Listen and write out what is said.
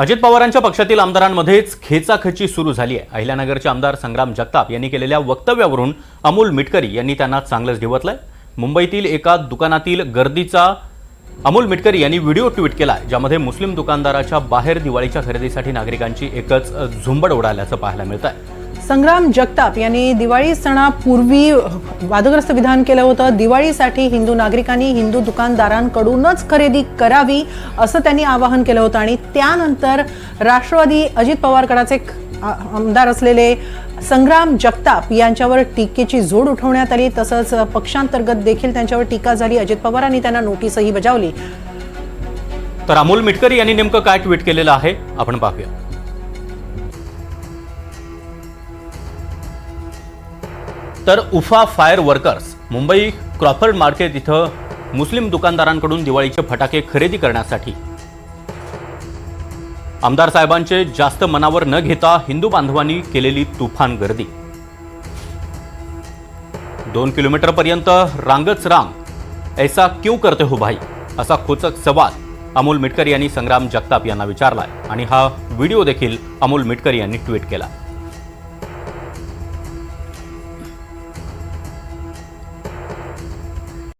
अजित पवारांच्या पक्षातील आमदारांमध्येच खेचाखची सुरू झाली आहे. अहिल्यानगरचे आमदार संग्राम जगताप यांनी केलेल्या वक्तव्यावरून अमोल मिटकरी यांनी त्यांना चांगलंच डिवतलंय मुंबईतील एका दुकानातील गर्दीचा अमोल मिटकरी यांनी व्हिडिओ ट्विट केला ज्यामध्ये मुस्लिम दुकानदाराच्या बाहेर दिवाळीच्या खरेदीसाठी नागरिकांची एकच झुंबड उडाल्याचं पाहायला मिळत आहे संग्राम जगताप यांनी दिवाळी सणापूर्वी वादग्रस्त विधान केलं होतं. दिवाळीसाठी हिंदू नागरिकांनी हिंदू दुकानदारांकडूनच खरेदी करावी असं त्यांनी आवाहन केलं होतं. आणि त्यानंतर राष्ट्रवादी अजित पवार गटाचे आमदार असलेले संग्राम जगताप यांच्यावर टीकेची जोड उठवण्यात आली. तसंच पक्षांतर्गत देखील त्यांच्यावर टीका झाली. अजित पवारांनी त्यांना नोटीसही बजावली. तर अमोल मिटकरी यांनी नेमकं काय ट्विट केलेलं आहे? आपण पाहूया. तर उफा fire workers Mumbai Crawford market इथं मुस्लिम दुकानदारांकडून दिवाळीचे फटाके खरेदी करण्यासाठी. आमदार साहेबांचे जास्त मनावर न घेता हिंदू बांधवांनी केलेली तुफान गर्दी. दोन किलोमीटर पर्यंत रांगच रांग ऐसा क्यों करते हो भाई? असा खोचक सवाल अमोल मिटकरी यांनी संग्राम जगताप यांना विचारलाय. आणि हा व्हिडिओ देखील अमोल मिटकर यांनी ट्विट केला.